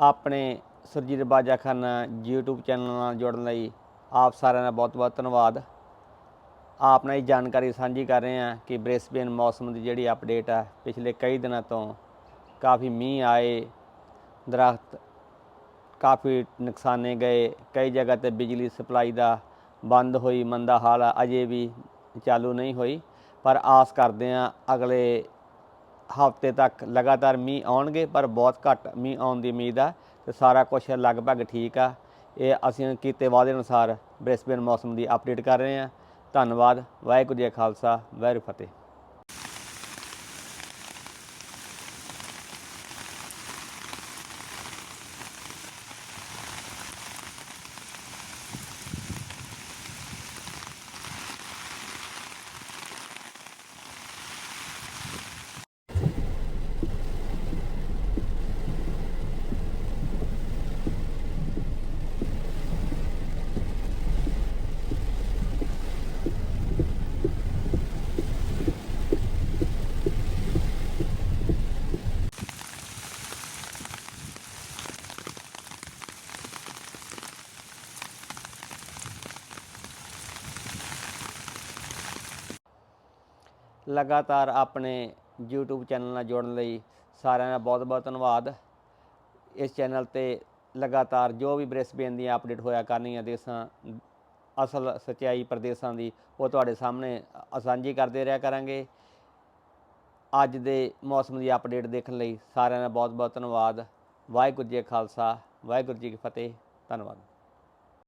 ਆਪਣੇ ਸੁਰਜੀਤ ਬਾਜਾ ਖਾਨਾ YouTube channel ਨਾਲ ਜੁੜਨ ਲਈ ਆਪ ਸਾਰਿਆਂ ਦਾ ਬਹੁਤ-ਬਹੁਤ ਧੰਨਵਾਦ। ਆਪ ਨਾਲ ਇਹ ਜਾਣਕਾਰੀ ਸਾਂਝੀ ਕਰ ਰਹੇ ਹਾਂ ਕਿ ਬ੍ਰਿਸਬੇਨ ਮੌਸਮ ਦੀ ਜਿਹੜੀ ਅਪਡੇਟ ਆ ਪਿਛਲੇ ਕਈ ਦਿਨਾਂ ਤੋਂ ਕਾਫੀ ਮੀਂਹ ਆਏ ਦਰਖਤ ਕਾਫੀ ਨੁਕਸਾਨੇ ਗਏ ਕਈ ਜਗ੍ਹਾ ਤੇ ਬਿਜਲੀ ਸਪਲਾਈ ਦਾ ਬੰਦ ਹੋਈ ਮੰਦਾ ਹਾਲ ਆ, ਅਜੇ ਵੀ ਚਾਲੂ ਨਹੀਂ ਹੋਈ। ਪਰ ਆਸ ਕਰਦੇ ਹਾਂ ਅਗਲੇ ਹਫ਼ਤੇ ਤੱਕ ਲਗਾਤਾਰ ਮੀਂਹ ਆਉਣਗੇ, ਪਰ ਬਹੁਤ ਘੱਟ ਮੀਂਹ ਆਉਣ ਦੀ ਉਮੀਦ ਆ ਤੇ ਸਾਰਾ ਕੁਝ ਲਗਭਗ ਠੀਕ ਆ। ਇਹ ਅਸੀਂ ਕੀਤੇ ਵਾਅਦੇ ਅਨੁਸਾਰ ਬ੍ਰਿਸਬੇਨ ਮੌਸਮ ਦੀ ਅਪਡੇਟ ਕਰ ਰਹੇ ਹਾਂ। ਧੰਨਵਾਦ, ਵਾਹਿਗੁਰੂ ਜੀ ਖਾਲਸਾ, ਵਾਹਿਗੁਰੂ ਫਤਿਹ। ਲਗਾਤਾਰ ਆਪਣੇ YouTube ਚੈਨਲ ਨਾਲ ਜੁੜਨ ਲਈ ਸਾਰਿਆਂ ਦਾ ਬਹੁਤ-ਬਹੁਤ ਧੰਨਵਾਦ। ਇਸ ਚੈਨਲ ਤੇ ਲਗਾਤਾਰ ਜੋ ਵੀ ਬ੍ਰਿਸਬੇਨ ਦੀਆਂ ਅਪਡੇਟ ਹੋਇਆ ਕਰਨੀਆਂ ਦੇਸਾਂ, ਅਸਲ ਸਚਾਈ ਪ੍ਰਦੇਸ਼ਾਂ ਦੀ, ਉਹ ਤੁਹਾਡੇ ਸਾਹਮਣੇ ਸਾਂਝੀ ਕਰਦੇ ਰਿਹਾ ਕਰਾਂਗੇ। ਅੱਜ ਦੇ ਮੌਸਮ ਦੀ ਅਪਡੇਟ ਦੇਖਣ ਲਈ ਸਾਰਿਆਂ ਦਾ ਬਹੁਤ-ਬਹੁਤ ਧੰਨਵਾਦ। ਵਾਹਿਗੁਰੂ ਜੀ ਖਾਲਸਾ, ਵਾਹਿਗੁਰੂ ਜੀ ਕੀ ਫਤਿਹ। ਧੰਨਵਾਦ।